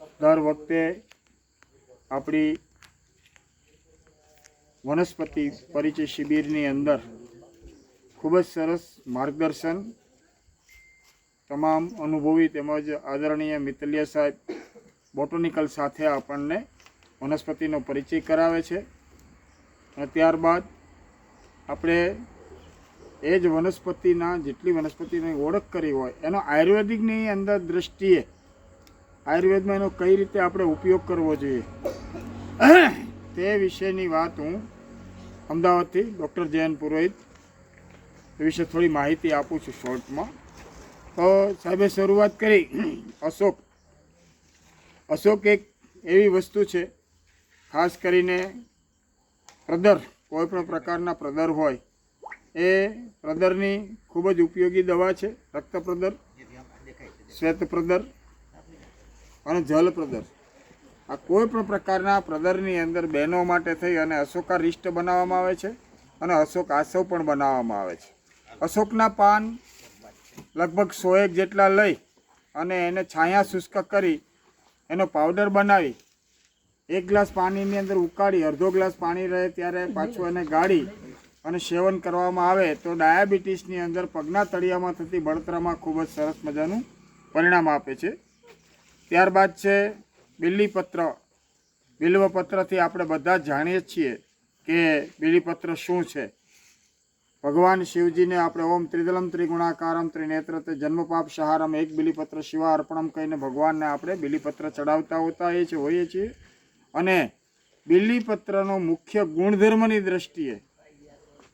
દર વખતે આપણી વનસ્પતિ પરિચય શિબિરની અંદર ખૂબ જ સરસ માર્ગદર્શન, તમામ અનુભવી તેમજ આદરણીય મિતલિયા સાહેબ બોટોનિકલ સાથે આપણને વનસ્પતિનો પરિચય કરાવે છે. અને ત્યારબાદ આપણે એ જ વનસ્પતિના જેટલી વનસ્પતિની ઓળખ કરી હોય, એનો આયુર્વેદિકની અંદર દ્રષ્ટિએ આયુર્વેદમાં એનો કઈ રીતે આપણે ઉપયોગ કરવો જોઈએ? તે વિશેની વાત હું અમદાવાદથી ડૉક્ટર જયંત પુરોહિત એ વિશે થોડી માહિતી આપું છું શોર્ટમાં. તો સાહેબે શરૂઆત કરી. અશોક. અશોક એક એવી વસ્તુ છે, ખાસ કરીને પ્રદર કોઈ પણ પ્રકારના પ્રદર હોય, એ પ્રદરની ખૂબ જ ઉપયોગી દવા છે, રક્ત પ્રદર શ્વેત પ્રદર અને જલ પ્રદર. આ કોઈ પણ પ્રકારના પ્રદરની અંદર બહેનો માટે થઈ અને અશોકા રિષ્ટ બનાવવામાં આવે છે અને અશોક આસવ પણ બનાવવામાં આવે છે. અશોકના પાન લગભગ સો એક જેટલા લઈ અને એને છાયા શુષ્ક કરી, એનો પાવડર બનાવી, એક ગ્લાસ પાણીની અંદર ઉકાળી, અડધો ગ્લાસ પાણી રહે ત્યારે પાછું એને ગાળી અને સેવન કરવામાં આવે તો ડાયાબિટીસની અંદર પગના તળિયામાં થતી બળતરામાં ખૂબ જ સરસ મજાનું પરિણામ આપે છે. ત્યારબાદ છે બિલ્લીપત્ર બિલ્વપત્રથી આપણે બધા જાણીએ છીએ કે બિલીપત્ર શું છે. ભગવાન શિવજીને આપણે ઓમ ત્રિદલમ ત્રિગુણાકારમ ત્રિનેત્ર તે જન્મપાપ સહારમ એક બિલીપત્ર શિવા અર્પણમ કહીને ભગવાનને આપણે બિલીપત્ર ચડાવતા હોતા એ છે, હોઈએ છીએ. અને બિલીપત્રનો મુખ્ય ગુણધર્મની દ્રષ્ટિએ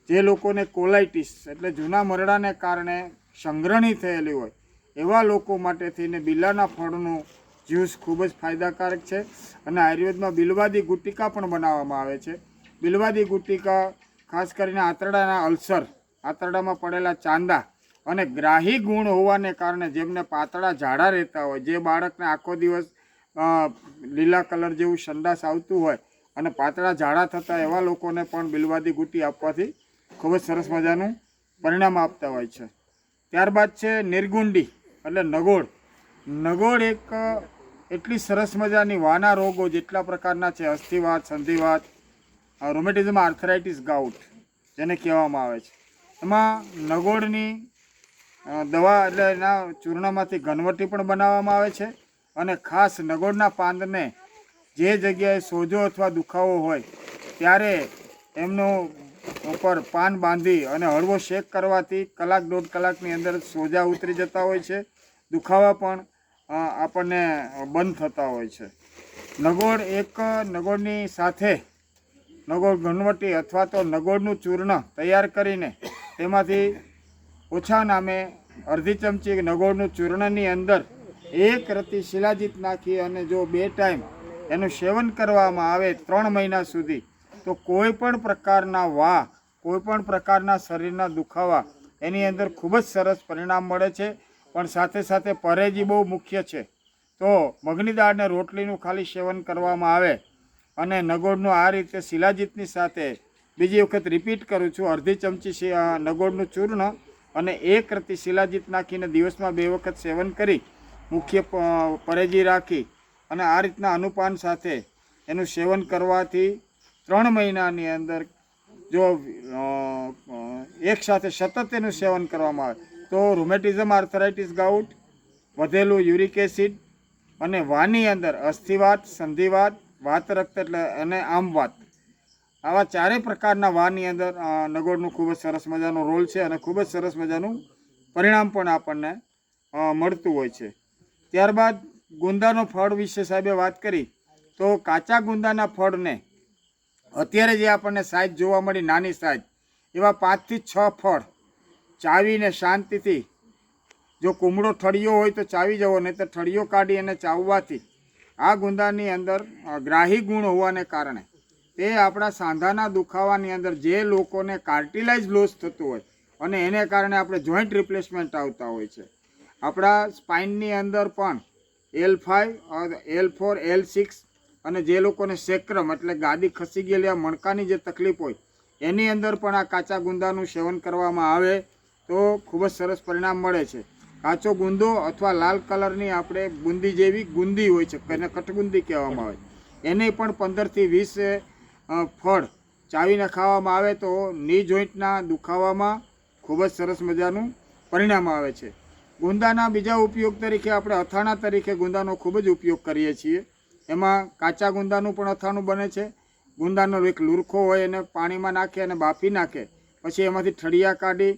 જે લોકોને કોલાઇટિસ એટલે જૂના મરડાને કારણે સંગ્રહણી થયેલી હોય એવા લોકો માટે થઈને બિલાના ફળનું જ્યુસ ખૂબ જ ફાયદાકારક છે અને આયુર્વેદમાં બિલવાદી ગુટિકા પણ બનાવવામાં આવે છે. બિલવાદી ગુટિકા ખાસ કરીને આંતરડાના અલ્સર, આંતરડામાં પડેલા ચાંદા અને ગ્રાહી ગુણ હોવાને કારણે જેમને પાતળા ઝાડા રહેતા હોય, જે બાળકને આખો દિવસ લીલા કલર જેવું સંડાસ આવતું હોય અને પાતળા ઝાડા થતા એવા લોકોને પણ બિલવાદી ગુટી આપવાથી ખૂબ જ સરસ મજાનું પરિણામ આપતા હોય છે. ત્યારબાદ છે નિર્ગુંડી એટલે નગોળ. નગોળ એક એટલી સરસ મજાની વાના રોગો જેટલા પ્રકારના છે, અસ્થિવાત, સંધિવાત રોમેટિઝમ આર્થરાઇટિસ ગાઉટ જેને કહેવામાં આવે છે. એમાં નગોળની દવા એટલે એના ચૂર્ણમાંથી ઘનવટી પણ બનાવવામાં આવે છે અને ખાસ નગોળના પાંદને જે જગ્યાએ સોજો અથવા દુખાવો હોય ત્યારે એમનો ઉપર પાન બાંધી અને હળવો શેક કરવાથી કલાક દોઢ કલાકની અંદર સોજા ઉતરી જતા હોય છે. દુખાવા પણ આપણને બંધ થતા હોય છે. નગોળ એક નગોળની સાથે નગોળ ઘનવટી અથવા તો નગોળનું ચૂર્ણ તૈયાર કરીને તેમાંથી ઓછા નામે અડધી ચમચી નગોળનું ચૂર્ણની અંદર એક રતી શિલાજીત નાખી અને જો બે ટાઈમ એનું સેવન કરવામાં આવે ત્રણ મહિના સુધી, તો કોઈ પણ પ્રકારના વા કોઈ પણ પ્રકારના શરીરના દુખાવા એની અંદર ખૂબ જ સરસ પરિણામ મળે છે. પણ સાથે સાથે પરેજી બહુ મુખ્ય છે. તો મગની દાળને રોટલીનું ખાલી સેવન કરવામાં આવે અને નગોળનું આ રીતે શિલાજીતની સાથે બીજી વખત રિપીટ કરું છું. અડધી ચમચી નગોળનું ચૂર્ણ અને એક રતી શિલાજીત નાખીને દિવસમાં બે વખત સેવન કરી, મુખ્ય પરેજી રાખી અને આ રીતના અનુપાન સાથે એનું સેવન કરવાથી ત્રણ મહિનાની અંદર જો એક સાથે સતત એનું સેવન કરવામાં આવે. તો રૂમેટિઝમ આર્થરાઇટિસ ગાઉટ વધેલું યુરિક એસિડ અને વાની અંદર અસ્થિવાત, સંધિવાત, વાત રક્ત એટલે અને આમવાત. આવા ચારેય પ્રકારના વાની અંદર નગોળનું ખૂબ જ સરસ મજાનો રોલ છે અને ખૂબ જ સરસ મજાનું પરિણામ પણ આપણને મળતું હોય છે. ત્યારબાદ ગુંદાનો ફળ વિશે સાહેબે વાત કરી, તો કાચા ગુંદાના ફળને અત્યારે જે આપણને સાઇઝ જોવા મળી નાની સાઇઝ એવા પાંચથી છ ફળ ચાવીને શાંતિથી. જો કુમળો ઠળિયો હોય તો ચાવી જવો નહીં તો ઠળિયો કાઢી અને ચાવવાથી. આ ગુંદાની અંદર ગ્રાહી ગુણ હોવાને કારણે. તે આપણા સાંધાના દુખાવાની અંદર જે લોકોને કાર્ટિલાઇઝ લોસ થતું હોય, અને એને કારણે આપણે જોઈન્ટ રિપ્લેસમેન્ટ આવતા હોય છે. આપણા સ્પાઇનની અંદર પણ L five L four, L six અને જે લોકોને સેક્રમ એટલે ગાદી ખસી ગયેલી આ મણકાની જે તકલીફ હોય, એની અંદર પણ આ કાચા ગુંદાનું સેવન કરવામાં આવે. તો ખૂબ જ સરસ પરિણામ મળે છે. કાચો ગુંદો અથવા લાલ કલરની આપણે બુંદી જેવી ગુંદી હોય છે, એને કટગુંદી કહેવામાં આવે. એને પણ પંદરથી વીસ ફળ ચાવીને ખાવામાં આવે તો ની જોઈન્ટના દુખાવામાં ખૂબ જ સરસ મજાનું પરિણામ આવે છે. ગુંદાના બીજા ઉપયોગ તરીકે આપણે અથાણા તરીકે ગુંદાનો ખૂબ જ ઉપયોગ કરીએ છીએ. એમાં કાચા ગુંદાનું પણ અથાણું બને છે. ગુંદાનો એક લુરખો હોય એને પાણીમાં નાખે અને બાફી નાખે. પછી એમાંથી ઠળિયા કાઢી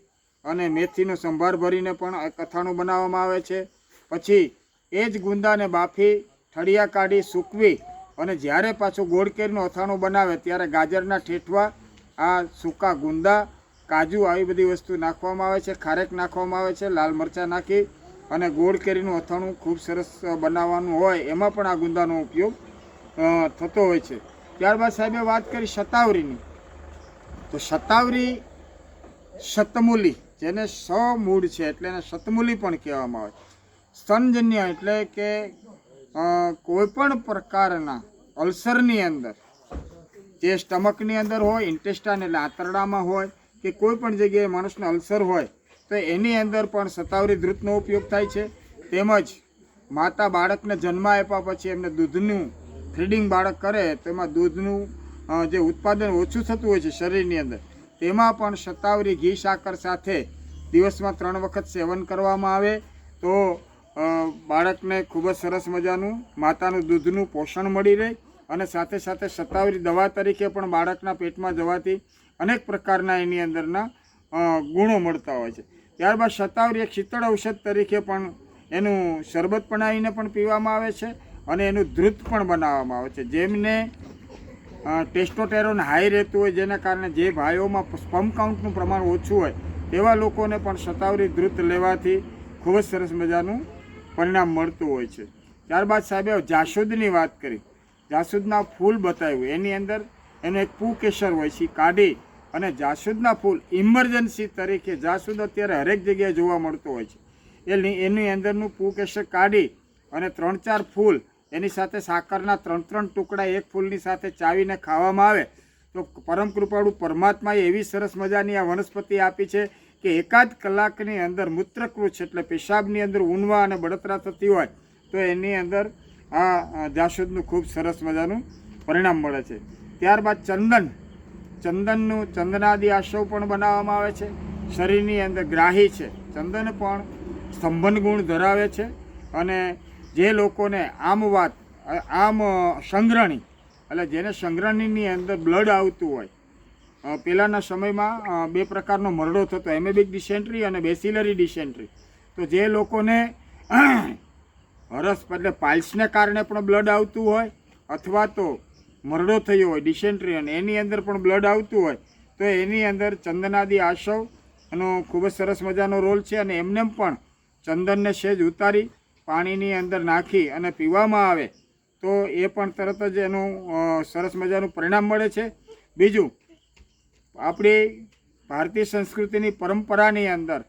અને મેથીનો સંભાર ભરીને પણ કથાણું બનાવવામાં આવે છે. પછી એ જ ગુંદાને બાફી, ઠળિયા કાઢી સૂકવી અને જ્યારે પાછું ગોળ કેરીનું અથાણું બનાવે ત્યારે ગાજરના ઠેઠવા આ સૂકા ગુંદા, કાજુ આવી બધી વસ્તુ નાખવામાં આવે છે, ખારેક નાખવામાં આવે છે, લાલ મરચાં નાખી અને ગોળ કેરીનું અથાણું ખૂબ સરસ બનાવવાનું હોય એમાં પણ આ ગુંદાનો ઉપયોગ થતો હોય છે. ત્યારબાદ સાહેબે વાત કરી શતાવરીની. તો શતાવરી, શતમૂલી. જેને સ મૂળ છે એટલે એને શતમૂલી પણ કહેવામાં આવે. સ્તનજન્ય એટલે કે કોઈપણ પ્રકારના અલ્સરની અંદર, જે સ્ટમકની અંદર હોય, ઇન્ટેસ્ટાઇન એટલે આંતરડામાં હોય, કે કોઈ પણ જગ્યાએ માણસને અલ્સર હોય, તો એની અંદર પણ સતાવરી ધ્રુતનો ઉપયોગ થાય છે. તેમજ માતા બાળકને જન્મ આપ્યા પછી એમને દૂધનું, ફીડિંગ બાળક કરે તો એમાં દૂધનું જે ઉત્પાદન ઓછું થતું હોય છે શરીરની અંદર તેમાં પણ શતાવરી ઘી સાકર સાથે દિવસમાં ત્રણ વખત સેવન કરવામાં આવે તો બાળકને ખૂબ જ સરસ મજાનું માતાનું દૂધનું પોષણ મળી રહે અને સાથે સાથે શતાવરી દવા તરીકે પણ બાળકના પેટમાં જવાથી અનેક પ્રકારના એની અંદરના ગુણો મળતા હોય છે. ત્યારબાદ શતાવરી એક શીતળ ઔષધ તરીકે પણ એનું શરબત બનાવીને પણ પીવામાં આવે છે અને એનું ધ્રુત પણ બનાવવામાં આવે છે. જેમને ટેસ્ટોટેરોન હાઈ રહેતું હોય, જેના કારણે જે ભાઈઓમાં સ્પમ કાઉન્ટનું પ્રમાણ ઓછું હોય, તેવા લોકોને પણ શતાવરી ધ્રુત લેવાથી ખૂબ જ સરસ મજાનું પરિણામ મળતું હોય છે. ત્યારબાદ સાહેબે જાસૂદની વાત કરી. જાસૂદના ફૂલ બતાવ્યું. એની અંદર એને એક પુકેસર હોય છે, કાઢી અને જાસૂદના ફૂલ ઇમરજન્સી તરીકે જાસૂદ અત્યારે હરેક જગ્યાએ જોવા મળતું હોય છે. એની એની અંદરનું પુકેસર કાઢી અને ત્રણ ચાર ફૂલ એની સાથે સાકરના ત્રણ ત્રણ ટુકડા એક ફૂલની સાથે ચાવીને ખાવામાં આવે, તો પરમ કૃપાળુ પરમાત્માએ એવી સરસ મજાની આ વનસ્પતિ આપી છે કે એકાદ કલાકની અંદર મૂત્રકૃચ એટલે પેશાબની અંદર ઊનવા અને બળતરા થતી હોય, તો એની અંદર આ જાસૂદનું ખૂબ સરસ મજાનું પરિણામ મળે છે. ત્યારબાદ ચંદન, ચંદનનું ચંદનાદિ આશવ પણ બનાવવામાં આવે છે. શરીરની અંદર ગ્રાહી છે. ચંદન પણ સ્તંભન ગુણ ધરાવે છે અને જે લોકોને આમ વાત, આમ સંગ્રહણી, એટલે જેને સંગ્રહણીની અંદર બ્લડ આવતું હોય પહેલાંના સમયમાં બે પ્રકારનો મરડો થતો, એમેબિક ડિસેન્ટ્રી અને બેસિલરી ડિસેન્ટ્રી તો જે લોકોને હરસ, એટલે પાઇલ્સને કારણે પણ બ્લડ આવતું હોય, અથવા તો મરડો થયો હોય ડિસેન્ટ્રી અને એની અંદર પણ બ્લડ આવતું હોય, તો એની અંદર ચંદનાદી આશવ એનો ખૂબ જ સરસ મજાનો રોલ છે અને એમને પણ ચંદનને સેજ ઉતારી પાણીની અંદર નાખી અને પીવામાં આવે, તો એ પણ તરત જ એનું સરસ મજાનું પરિણામ મળે છે. બીજું, આપણી ભારતીય સંસ્કૃતિની પરંપરાની અંદર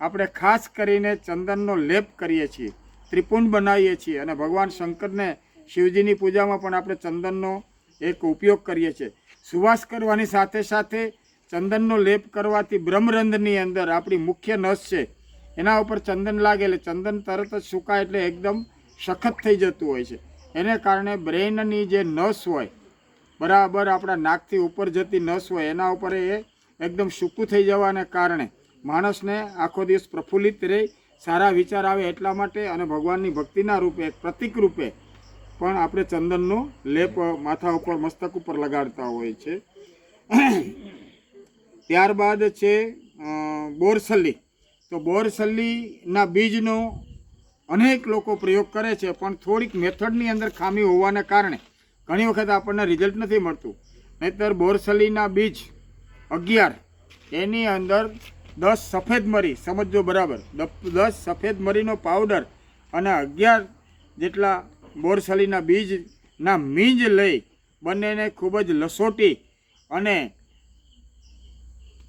આપણે ખાસ કરીને ચંદનનો લેપ કરીએ છીએ ત્રિપુંડ બનાવીએ છીએ અને ભગવાન શંકરને શિવજીની પૂજામાં પણ આપણે ચંદનનો એક ઉપયોગ કરીએ છીએ. સુવાસ કરવાની સાથે સાથે ચંદનનો લેપ કરવાથી બ્રહ્મરંધની અંદર આપણી મુખ્ય નસ છે એના ઉપર ચંદન લાગે એટલે ચંદન તરત જ સુકાય એટલે એકદમ સખત થઈ જતું હોય છે. એને કારણે બ્રેઇનની જે નસ હોય બરાબર આપણા નાકથી ઉપર જતી નસ હોય એના ઉપર એ એકદમ સૂકું થઈ જવાને કારણે માણસને આખો દિવસ પ્રફુલ્લિત રહે સારા વિચાર આવે એટલા માટે અને ભગવાનની ભક્તિના રૂપે પ્રતિક રૂપે પણ આપણે ચંદનનો લેપ માથા ઉપર મસ્તક ઉપર લગાડતા હોય છે. ત્યારબાદ છે અ, બોરસલ્લી તો બોરસલ્લીના બીજનો અનેક લોકો પ્રયોગ કરે છે, પણ થોડીક મેથડની અંદર ખામી હોવાને કારણે ઘણી વખત આપણને રિઝલ્ટ નથી મળતું. નહીતર બોરસલીના બીજ અગિયાર, એની અંદર દસ સફેદ મરી, સમજજો બરાબર દસ સફેદ મરીનો પાવડર અને અગિયાર જેટલા બોરસલીના બીજના મીંજ લઈ બંનેને ખૂબ જ લસોટી અને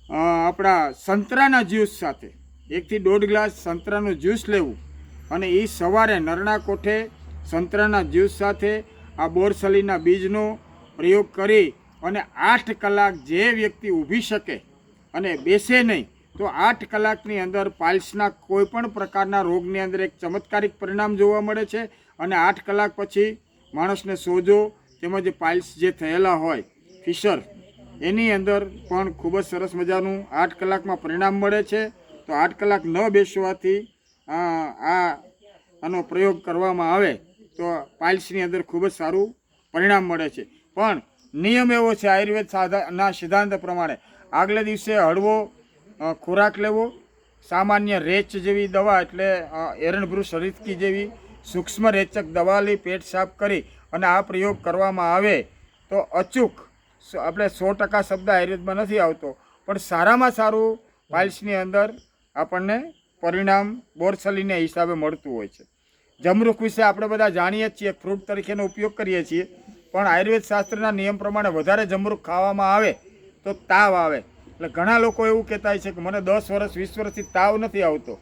આપણા સંતરાના જ્યુસ સાથે એકથી દોઢ ગ્લાસ સંતરાનું જ્યુસ લેવું અને એ સવારે નરણા કોઠે સંતરાના જ્યુસ સાથે આ બોરસલીના બીજનો પ્રયોગ કરી અને આઠ કલાક જે વ્યક્તિ ઊભી શકે અને બેસે નહીં, તો આઠ કલાકની અંદર પાઇલ્સના કોઈ પણ પ્રકારના રોગની અંદર એક ચમત્કારિક પરિણામ જોવા મળે છે અને આઠ કલાક પછી માણસને સોજો તેમજ પાઇલ્સ જે થયેલા હોય, ફિશર, એની અંદર પણ ખૂબ જ સરસ મજાનું આઠ કલાકમાં પરિણામ મળે છે. તો આઠ કલાક ન બેસવાથી આનો પ્રયોગ કરવામાં આવે તો પાઇલ્સની અંદર ખૂબ જ સારું પરિણામ મળે છે. પણ નિયમ એવો છે આયુર્વેદ સાધાના સિદ્ધાંત પ્રમાણે આગલે દિવસે હળવો ખોરાક લેવો સામાન્ય રેચ જેવી દવા એટલે અ, એરણભ્રુસ હરિતકી જેવી સૂક્ષ્મ રેચક દવા લઈ પેટ સાફ કરી અને આ પ્રયોગ કરવામાં આવે તો અચૂક આપણે સો ટકા શબ્દ આયુર્વેદમાં નથી આવતો. પણ સારામાં સારું પાઇલ્સની અંદર આપણને પરિણામ બોરસલીને હિસાબે મળતું હોય છે. જમરૂખ વિશે આપણે બધા જાણીએ જ છીએ, ફ્રૂટ તરીકેનો ઉપયોગ કરીએ છીએ, પણ આયુર્વેદ શાસ્ત્રના નિયમ પ્રમાણે વધારે જમરૂખ ખાવામાં આવે તો તાવ આવે. એટલે ઘણા લોકો એવું કહેતા છે કે મને દસ વર્ષ, વીસ વર્ષથી તાવ નથી આવતો.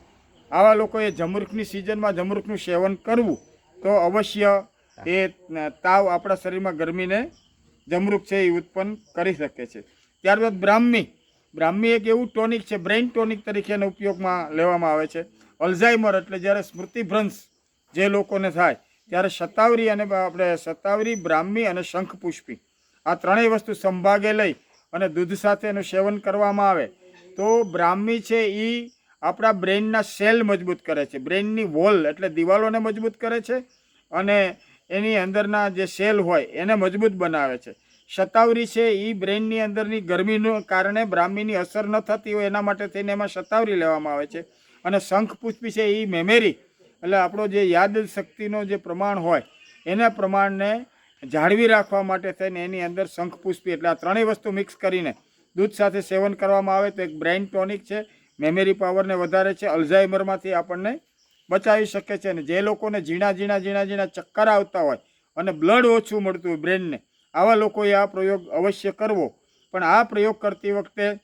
આવા લોકોએ જમરૂખની સિઝનમાં જમરૂખનું સેવન કરવું તો અવશ્ય એ તાવ આપણા શરીરમાં ગરમીને જમરૂખ છે એ ઉત્પન્ન કરી શકે છે. ત્યારબાદ બ્રાહ્મી. બ્રાહ્મી એક એવું ટોનિક છે બ્રેઇન ટોનિક તરીકે એનો ઉપયોગમાં લેવામાં આવે છે. અલ્ઝાઇમર એટલે જ્યારે સ્મૃતિભ્રંશ જે લોકોને થાય, ત્યારે શતાવરી અને આપણે શતાવરી, બ્રાહ્મી અને શંખપુષ્પી આ ત્રણેય વસ્તુ સંભાગે લઈ અને દૂધ સાથે એનું સેવન કરવામાં આવે, તો બ્રાહ્મી છે એ આપણા બ્રેઇનના સેલ મજબૂત કરે છે. બ્રેઇનની વોલ એટલે દિવાલોને મજબૂત કરે છે અને એની અંદરના જે સેલ હોય એને મજબૂત બનાવે છે. શતાવરી છે એ બ્રેઇનની અંદરની ગરમીનું કારણે બ્રાહ્મીની અસર ન થતી હોય એના માટે થઈને એમાં શતાવરી લેવામાં આવે છે. અને શંખ પુષ્પી છે એ મેમેરી. એટલે આપણો જે યાદ શક્તિનો જે પ્રમાણ હોય, એના પ્રમાણને જાળવી રાખવા માટે થઈને એની અંદર શંખ પુષ્પી એટલે આ ત્રણેય વસ્તુ મિક્સ કરીને દૂધ સાથે સેવન કરવામાં આવે તો એક બ્રેઇન ટોનિક છે, મેમરી પાવરને વધારે છે, અલ્ઝાઇમરમાંથી આપણને બચાવી શકે છે. અને જે લોકોને ઝીણા ઝીણા ઝીણા ઝીણા ચક્કર આવતા હોય અને બ્લડ ઓછું મળતું હોય બ્રેનને આવા લોકોએ આ પ્રયોગ અવશ્ય કરવો. પણ આ પ્રયોગ કરતી વખતે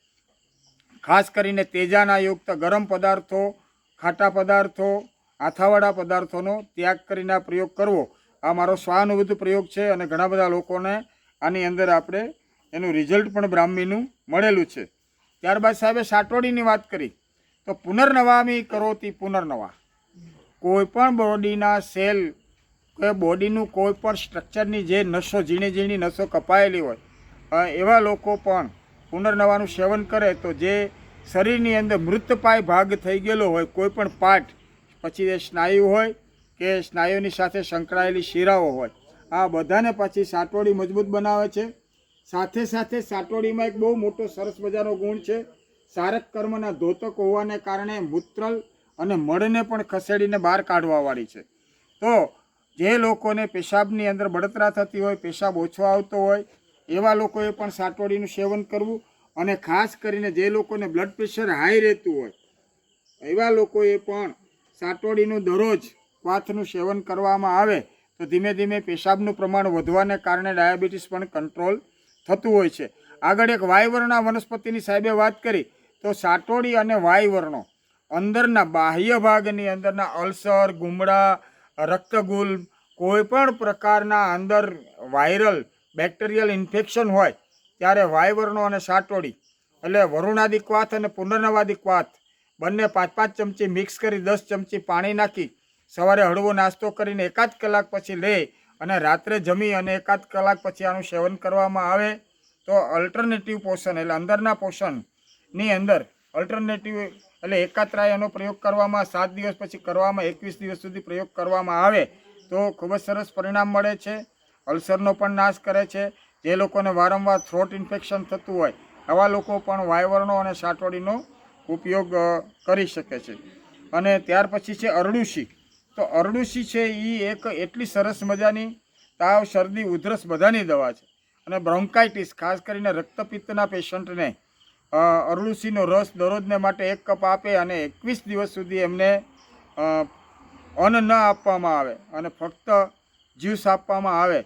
ખાસ કરીને તેજાના યુક્ત ગરમ પદાર્થો, ખાટા પદાર્થો, આથાવાળા પદાર્થોનો ત્યાગ કરીને આ પ્રયોગ કરવો. આ મારો સ્વાનુભૂત પ્રયોગ છે અને ઘણા બધા લોકોને આની અંદર આપણે એનું રિઝલ્ટ પણ બ્રાહ્મીનું મળેલું છે. ત્યારબાદ સાહેબે સાટોડીની વાત કરી. તો પુનર્નવામી કરોતી પુનર્નવા કોઈ પણ બોડીના સેલ બોડીનું કોઈ પણ સ્ટ્રક્ચરની જે નસો ઝીણી ઝીણી નસો કપાયેલી હોય એવા લોકો પણ પુનર્નવાનું સેવન કરે તો જે શરીરની અંદર મૃતપાય ભાગ થઈ ગયેલો હોય, કોઈ પણ પાર્ટ પછી એ સ્નાયુ હોય કે સ્નાયુની સાથે સંકળાયેલી શીરાઓ હોય, આ બધાને પછી સાટોડી મજબૂત બનાવે છે. સાથે સાથે સાટોડીમાં એક બહુ મોટો સરસ મજાનો ગુણ છે, સારક કર્મના ધોતક હોવાને કારણે મૂત્રલ અને મળને પણ ખસેડીને બહાર કાઢવાવાળી છે. તો જે લોકોને પેશાબની અંદર બળતરા થતી હોય, પેશાબ ઓછો આવતો હોય, એવા લોકોએ પણ સાટોડીનું સેવન કરવું અને ખાસ કરીને જે લોકોને બ્લડ પ્રેશર હાઈ રહેતું હોય, એવા લોકોએ પણ સાટોડીનું દરરોજ ક્વાથનું સેવન કરવામાં આવે તો ધીમે ધીમે પેશાબનું પ્રમાણ વધવાને કારણે ડાયાબિટીસ પણ કંટ્રોલ થતું હોય છે. આગળ એક વાયવર્ણા વનસ્પતિની સાહેબે વાત કરી તો સાટોડી અને વાયવર્ણો અંદરના બાહ્ય ભાગની અંદરના અલ્સર, ગુમડા રક્તગુલ કોઈ પણ પ્રકારના અંદર વાયરલ બેક્ટેરિયલ ઇન્ફેક્શન હોય, ત્યારે વાયવર્ણો અને સાટોડી, એટલે વરુણાદિક ક્વાથ અને પુનર્નવાદિક ક્વાથ બંને પાંચ પાંચ ચમચી મિક્સ કરી દસ ચમચી પાણી નાખી, સવારે હળવો નાસ્તો કરીને એકાદ કલાક પછી લે અને રાત્રે જમી અને એકાદ કલાક પછી આનું સેવન કરવામાં આવે, તો અલ્ટરનેટિવ પોષણ, એટલે અંદરના પોષણની અંદર અલ્ટરનેટિવ એટલે એકાત્રાયનો પ્રયોગ કરવામાં, સાત દિવસ પછી કરવામાં, એકવીસ દિવસ સુધી પ્રયોગ કરવામાં આવે તો ખૂબ જ સરસ પરિણામ મળે છે. અલ્સરનો પણ નાશ કરે છે. જે લોકોને વારંવાર થ્રોટ ઇન્ફેક્શન થતું હોય, આવા લોકો પણ વાયવરનો અને સાટોડીનો ઉપયોગ કરી શકે છે. અને ત્યાર પછી છે અરડુસી. તો અરડુસી છે એ એક એટલી સરસ મજાની તાવ, શરદી, ઉધરસ બધાની દવા છે. અને બ્રોન્કાઇટિસ, ખાસ કરીને રક્તપિત્તના પેશન્ટને અ, રસ દરરોજને માટે એક કપ આપે અને એકવીસ દિવસ સુધી એમને અન્ન ન આપવામાં આવે અને ફક્ત જ્યુસ આપવામાં આવે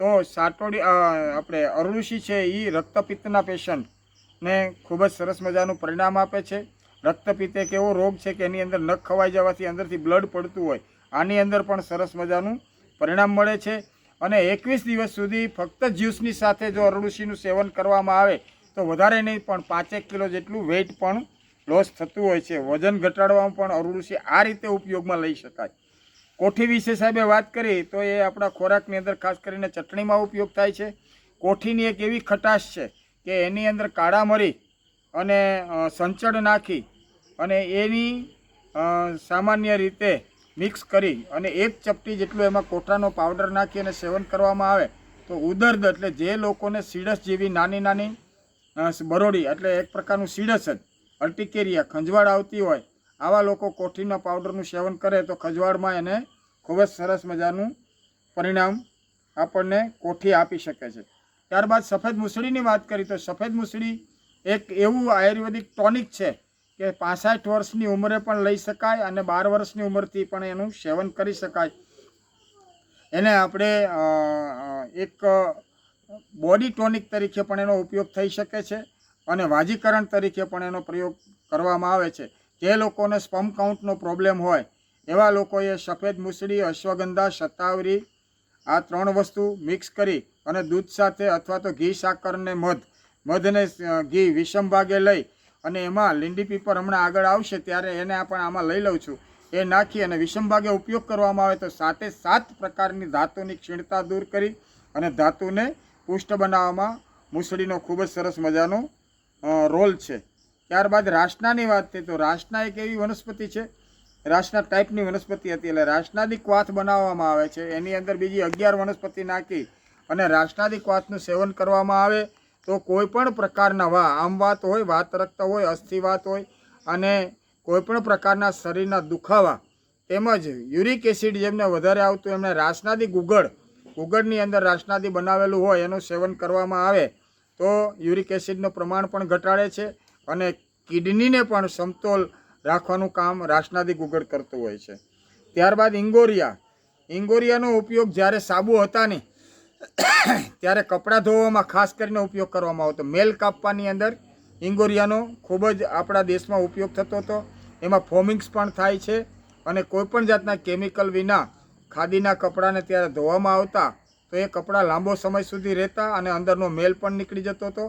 તો સાટોડી આપણે અરડુસી છે એ રક્તપિત્તના પેશન્ટને ખૂબ જ સરસ મજાનું પરિણામ આપે છે. રક્તપિત્ત એક એવો રોગ છે કે એની અંદર નખ ખવાઈ જવાથી અંદરથી બ્લડ પડતું હોય. આની અંદર પણ સરસ મજાનું પરિણામ મળે છે. અને એકવીસ દિવસ સુધી ફક્ત જ્યુસની સાથે જો અરડુસીનું સેવન કરવામાં આવે તો વધારે નહીં, પણ પાંચેક કિલો જેટલું વેઇટ પણ લોસ થતું હોય છે. વજન ઘટાડવામાં પણ અરુઋષિ આ રીતે ઉપયોગમાં લઈ શકાય. કોઠી વિશે સાહેબે વાત કરી, તો એ આપણા ખોરાકની અંદર ખાસ કરીને ચટણીમાં ઉપયોગ થાય છે. કોઠીની એક એવી ખટાશ છે કે એની અંદર કાળા મરી અને સંચળ નાખી અને એની સામાન્ય રીતે મિક્સ કરી અને એક ચપટી જેટલું એમાં કોઠાનો પાવડર નાખી અને સેવન કરવામાં આવે, તો ઉદર્દ એટલે જે લોકોને સીડસ જેવી નાની નાની બરોડી એટલે એક પ્રકારનું સીડસ જ અલ્ટિકેરિયા, ખંજવાળ આવતી હોય. આવા લોકો કોઠીના પાવડરનું સેવન કરે તો ખંજવાળમાં એને ખૂબ જ સરસ મજાનું પરિણામ આપણને કોઠી આપી શકે છે. ત્યારબાદ સફેદ મૂસળીની વાત કરી તો સફેદ મૂસળી એક એવું આયુર્વેદિક ટોનિક છે કે પાસઠ વર્ષની ઉંમરે પણ લઈ શકાય અને બાર વર્ષની ઉંમરથી પણ એનું સેવન કરી શકાય. એને આપણે એક બોડી ટોનિક તરીકે પણ એનો ઉપયોગ થઈ શકે છે અને વાજીકરણ તરીકે પણ એનો પ્રયોગ કરવામાં આવે છે. જે લોકોને સ્પમ કાઉન્ટનો પ્રોબ્લેમ હોય, એવા લોકોએ સફેદ મૂસળી, અશ્વગંધા શતાવરી આ ત્રણ વસ્તુ મિક્સ કરી અને દૂધ સાથે અથવા તો ઘી સાકરને મધ, મધને ઘી વિષમ ભાગે લઈ અને એમાં લીંડી પીપર હમણાં આગળ આવશે ત્યારે એને પણ આમાં લઈ લઉં છું. એ નાખી અને વિષમ ભાગે ઉપયોગ કરવામાં આવે તો સાતે સાત પ્રકારની ધાતુની ક્ષીણતા દૂર કરી અને ધાતુને પુષ્ટ બનાવવામાં મૂસળીનો ખૂબ જ સરસ મજાનો રોલ છે. ત્યારબાદ રાસનાની વાત થઈ તો રાસના એક એવી વનસ્પતિ છે રાસના ટાઈપની વનસ્પતિ હતી, એટલે રાસનાદી ક્વાથ બનાવવામાં આવે છે. એની અંદર બીજી અગિયાર વનસ્પતિ નાખી અને રાસનાદી ક્વાથનું સેવન કરવામાં આવે, તો કોઈ પણ પ્રકારના વા, આમ વાત હોય, વાત રક્ત હોય અસ્થિવાત હોય, અને કોઈ પણ પ્રકારના શરીરના દુખાવા, તેમજ યુરિક એસિડ જેમને વધારે આવતું એમને રાસનાદી ગુગળ ગુગળની અંદર રાસનાદી બનાવેલું હોય, એનું સેવન કરવામાં આવે, તો યુરિક એસિડનું પ્રમાણ પણ ઘટાડે છે અને કિડનીને પણ સમતોલ રાખવાનું કામ રાસનાદી ગુગળ કરતું હોય છે. ત્યારબાદ ઇંગોરિયા. ઇંગોરિયાનો ઉપયોગ જ્યારે સાબુ હતા નહીં, ત્યારે કપડાં ધોવામાં ખાસ કરીને ઉપયોગ કરવામાં આવતો. મેલ કાપવાની અંદર ઇંગોરિયાનો ખૂબ જ આપણા દેશમાં ઉપયોગ થતો હતો. એમાં ફોમિંગ્સ પણ થાય છે અને કોઈપણ જાતના કેમિકલ વિના ખાદીના કપડાને ત્યારે ધોવામાં આવતા તો એ કપડાં લાંબો સમય સુધી રહેતા અને અંદરનો મેલ પણ નીકળી જતો હતો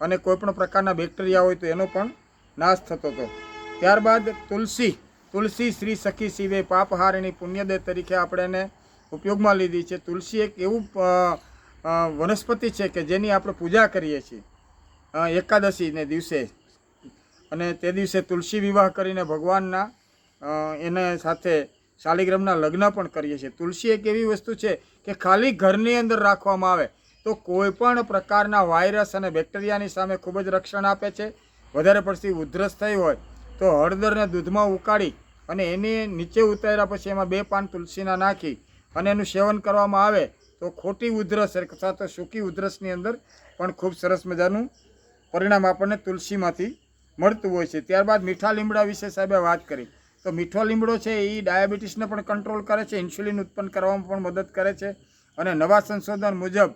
અને કોઈપણ પ્રકારના બેક્ટેરિયા હોય તો એનો પણ નાશ થતો હતો. ત્યારબાદ તુલસી તુલસી શ્રી સખી શિવે પાપહારિણી પુણ્યદે તરીકે આપણે એને ઉપયોગમાં લીધી છે. તુલસી એક એવું વનસ્પતિ છે કે જેની આપણે પૂજા કરીએ છીએ એકાદશીને દિવસે. અને તે દિવસે તુલસી વિવાહ કરીને ભગવાનના એને સાથે શાલિગ્રામના લગ્ન પણ કરીએ છીએ. તુલસી એક એવી વસ્તુ છે કે ખાલી ઘરની અંદર રાખવામાં આવે તો કોઈ પણ પ્રકારના વાયરસ અને બેક્ટેરિયાની સામે ખૂબ જ રક્ષણ આપે છે. વધારે પડતી ઉધરસ થઈ હોય તો હળદરને દૂધમાં ઉકાળી અને એને નીચે ઉતાર્યા પછી એમાં બે પાન તુલસીના નાખી અને એનું સેવન કરવામાં આવે તો ખોટી ઉધરસ અથવા તો સૂકી ઉધરસની અંદર પણ ખૂબ સરસ મજાનું પરિણામ આપણને તુલસીમાંથી મળતું હોય છે. ત્યારબાદ મીઠા લીમડા વિશે સાહેબે વાત કરી. તો મીઠો લીમડો છે એ ડાયાબિટીસને પણ કંટ્રોલ કરે છે, ઇન્સ્યુલિન ઉત્પન્ન કરવામાં પણ મદદ કરે છે અને નવા સંશોધન મુજબ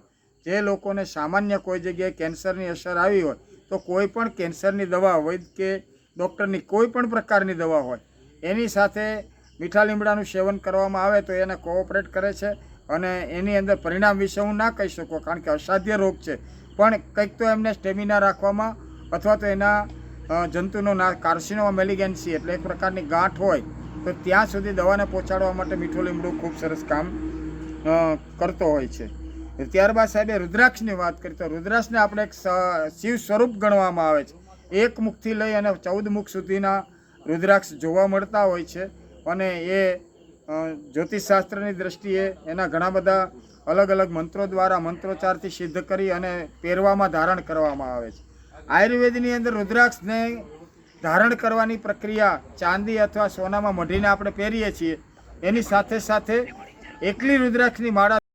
જે લોકોને સામાન્ય કોઈ જગ્યાએ કેન્સરની અસર આવી હોય તો કોઈ પણ કેન્સરની દવા, વૈદ કે ડૉક્ટરની કોઈ પણ પ્રકારની દવા હોય, એની સાથે મીઠા લીમડાનું સેવન કરવામાં આવે તો એને કોઓપરેટ કરે છે અને એની અંદર પરિણામ વિશે હું ના કહી શકું કારણ કે અસાધ્ય રોગ છે. પણ કંઈક તો એમને સ્ટેમિના રાખવામાં અથવા તો એના જંતુનો કાર્સિનોમા મેલિગેન્સી એટલે એક પ્રકારની ગાંઠ હોય, તો ત્યાં સુધી દવાને પહોંચાડવા માટે મીઠું લીમડું ખૂબ સરસ કામ કરતો હોય છે. ત્યારબાદ સાહેબે રુદ્રાક્ષની વાત કરી, તો રુદ્રાક્ષને આપણે એક શિવ સ્વરૂપ ગણવામાં આવે છે. એક મુખથી લઈ અને ચૌદ મુખ સુધીના રુદ્રાક્ષ જોવા મળતા હોય છે અને એ જ્યોતિષશાસ્ત્રની દ્રષ્ટિએ એના ઘણા બધા અલગ અલગ મંત્રો દ્વારા મંત્રોચ્ચારથી સિદ્ધ કરી અને પહેરવામાં ધારણ કરવામાં આવે છે. આયુર્વેદની અંદર રુદ્રાક્ષને ધારણ કરવાની પ્રક્રિયા ચાંદી અથવા સોનામાં મઢીને આપણે પહેરીએ છીએ. એની સાથે સાથે એકલી રુદ્રાક્ષની માળા